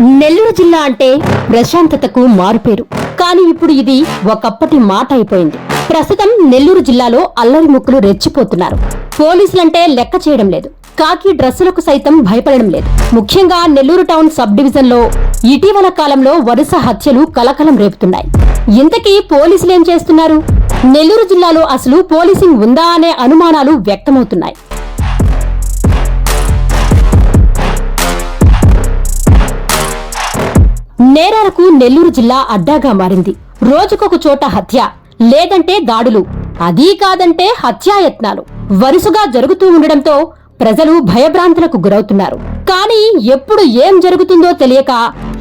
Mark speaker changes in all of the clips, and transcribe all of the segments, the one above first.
Speaker 1: నెల్లూరు జిల్లా అంటే ప్రశాంతతకు మారుపేరు. కానీ ఇప్పుడు ఇది ఒకప్పటి మాట అయిపోయింది. ప్రస్తుతం నెల్లూరు జిల్లాలో అల్లరి ముక్కులు రెచ్చిపోతున్నారు. పోలీసులంటే లెక్క చేయడం లేదు. కాకి డ్రెస్సులకు సైతం భయపడడం లేదు. ముఖ్యంగా నెల్లూరు టౌన్ సబ్ డివిజన్లో ఇటీవల కాలంలో వరుస హత్యలు కలకలం రేపుతున్నాయి. ఇంతకీ పోలీసులేం చేస్తున్నారు? నెల్లూరు జిల్లాలో అసలు పోలీసింగ్ ఉందా అనే అనుమానాలు వ్యక్తమవుతున్నాయి. నేరాలకు నెల్లూరు జిల్లా అడ్డాగా మారింది. రోజుకొక చోట హత్య లేదంటే దాడులు. అదీ కాదంటే హత్యాయత్నాలు. వరుసగా జరుగుతూ ఉండడంతో ప్రజలు భయభ్రాంతులకు గురవుతున్నారు. కానీ ఎప్పుడు ఏం జరుగుతుందో తెలియక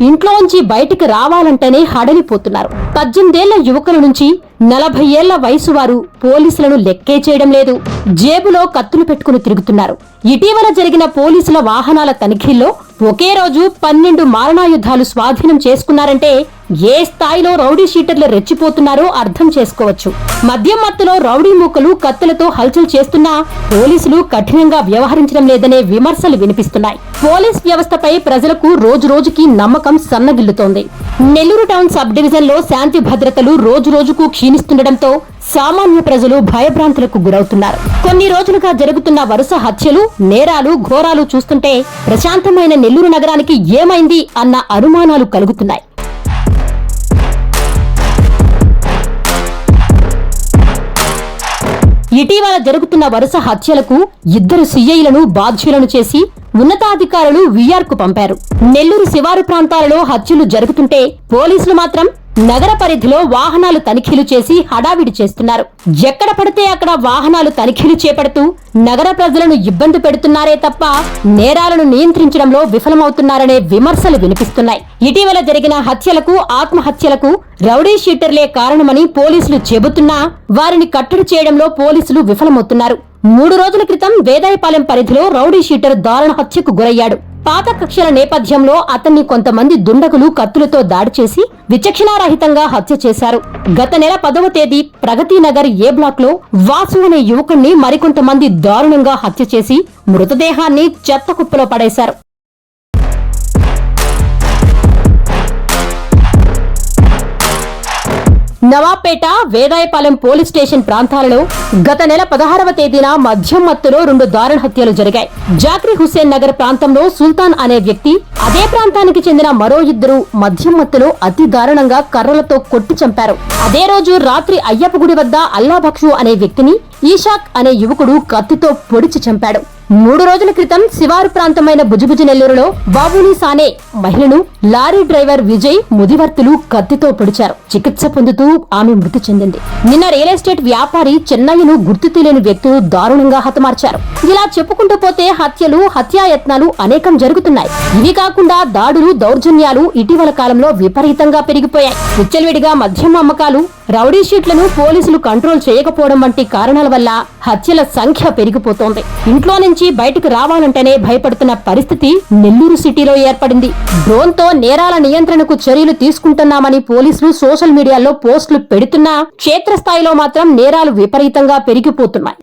Speaker 1: ఇంట్లోంచి బయటికి రావాలంటేనే హడలిపోతున్నారు. పద్దెనిమిదేళ్ళ యువకుల నుంచి నలభై ఏళ్ళ వయసు వారు పోలీసులను లెక్కే చేయడం లేదు. జేబులో కత్తులు పెట్టుకుని తిరుగుతున్నారు. ఇటీవల జరిగిన పోలీసుల వాహనాల తనిఖీల్లో ఒకే రోజు పన్నెండు మారణాయుద్ధాలు స్వాధీనం చేసుకున్నారంటే ఏ స్థాయిలో రౌడీ షీటర్లు రెచ్చిపోతున్నారో అర్థం చేసుకోవచ్చు. మద్యం మత్తులో రౌడీ మూకలు కత్తులతో హల్చల్ చేస్తున్నా పోలీసులు కఠినంగా వ్యవహరించడం లేదనే విమర్శలు వినిపిస్తున్నాయి. పోలీస్ వ్యవస్థపై ప్రజలకు రోజు రోజుకి నమ్మకం సన్నగిల్లుతోంది. నెల్లూరు టౌన్ సబ్ డివిజన్లో శాంతి భద్రతలు రోజు రోజుకు క్షీణిస్తుండటంతో సామాన్య ప్రజలు భయభ్రాంతులకు గురవుతున్నారు. కొన్ని రోజులుగా జరుగుతున్న వరుస హత్యలు నేరాలు ఘోరాలు చూస్తుంటే ప్రశాంతమైన నెల్లూరు నగరానికి ఏమైంది అన్న అనుమానాలు కలుగుతున్నాయి. ఇటీవల జరుగుతున్న వరుస హత్యలకు ఇద్దరు సీఐలను బాధ్యులను చేసి ఉన్నతాధికారులు వీఆర్కు పంపారు. నెల్లూరు శివారు ప్రాంతాలలో హత్యలు జరుగుతుంటే పోలీసులు మాత్రం నగర పరిధిలో వాహనాలు తనిఖీలు చేసి హడావిడి చేస్తున్నారు. ఎక్కడ పడితే అక్కడ వాహనాలు తనిఖీలు చేపడుతూ నగర ప్రజలను ఇబ్బంది పెడుతున్నారే తప్ప నేరాలను నియంత్రించడంలో విఫలమవుతున్నారనే విమర్శలు వినిపిస్తున్నాయి. ఇటీవల జరిగిన హత్యలకు ఆత్మహత్యలకు రౌడీ షీటర్లే కారణమని పోలీసులు చెబుతున్నా వారిని కట్టడి చేయడంలో పోలీసులు విఫలమవుతున్నారు. మూడు రోజుల క్రితం వేదాయపాలెం పరిధిలో రౌడీ షీటర్ దారుణ హత్యకు గురయ్యాడు. పాత కక్షల నేపథ్యంలో అతన్ని కొంతమంది దుండగులు కత్తులతో దాడి చేసి విచక్షణారహితంగా హత్య చేశారు. గత నెల పదవ తేదీ ప్రగతి నగర్ ఏ బ్లాక్లో వాసు అనే యువకుణ్ణి మరికొంతమంది దారుణంగా హత్య చేసి మృతదేహాన్ని చెత్త కుప్పలో పడేశారు. నవాపేట వేదాయపాలెం పోలీస్ స్టేషన్ ప్రాంతాలలో గత నెల పదహారవ తేదీన మద్యం మత్తులో రెండు దారుణ హత్యలు జరిగాయి. జాక్రీ హుస్సేన్ నగర్ ప్రాంతంలో సుల్తాన్ అనే వ్యక్తి అదే ప్రాంతానికి చెందిన మరో ఇద్దరు మద్యం మత్తులో అతి దారుణంగా కర్రలతో కొట్టి చంపారు. అదే రోజు రాత్రి అయ్యప్ప గుడి వద్ద అల్లాభక్షు అనే వ్యక్తిని ఈషాక్ అనే యువకుడు కత్తితో పొడిచి చంపాడు. మూడు రోజుల క్రితం శివారు ప్రాంతమైన బుజుబుజు నెల్లూరులో బాబుని సానే మహిళను లారీ డ్రైవర్ విజయ్ ముదివర్తులు కత్తితో పొడిచారు. చికిత్స పొందుతూ ఆమె మృతి చెందింది. నిన్న రియల్ ఎస్టేట్ వ్యాపారి చెన్నయ్యను గుర్తు తెలియని వ్యక్తులు దారుణంగా హతమార్చారు. ఇలా చెప్పుకుంటూ పోతే హత్యలు హత్యాయత్నాలు అనేకం జరుగుతున్నాయి. ఇవి కాకుండా దాడులు దౌర్జన్యాలు ఇటీవల కాలంలో విపరీతంగా పెరిగిపోయాయి. విచ్చలవిడిగా మద్యం అమ్మకాలు రౌడీ షీట్లను పోలీసులు కంట్రోల్ చేయకపోవడం వంటి కారణాల వల్ల హత్యల సంఖ్య పెరిగిపోతోంది. ఇంట్లో నుంచి బయటకు రావాలంటేనే భయపడుతున్న పరిస్థితి నెల్లూరు సిటీలో ఏర్పడింది. డ్రోన్తో నేరాల నియంత్రణకు చర్యలు తీసుకుంటున్నామని పోలీసులు సోషల్ మీడియాలో పోస్టులు పెడుతున్నా క్షేత్రస్థాయిలో మాత్రం నేరాలు విపరీతంగా పెరిగిపోతున్నాయి.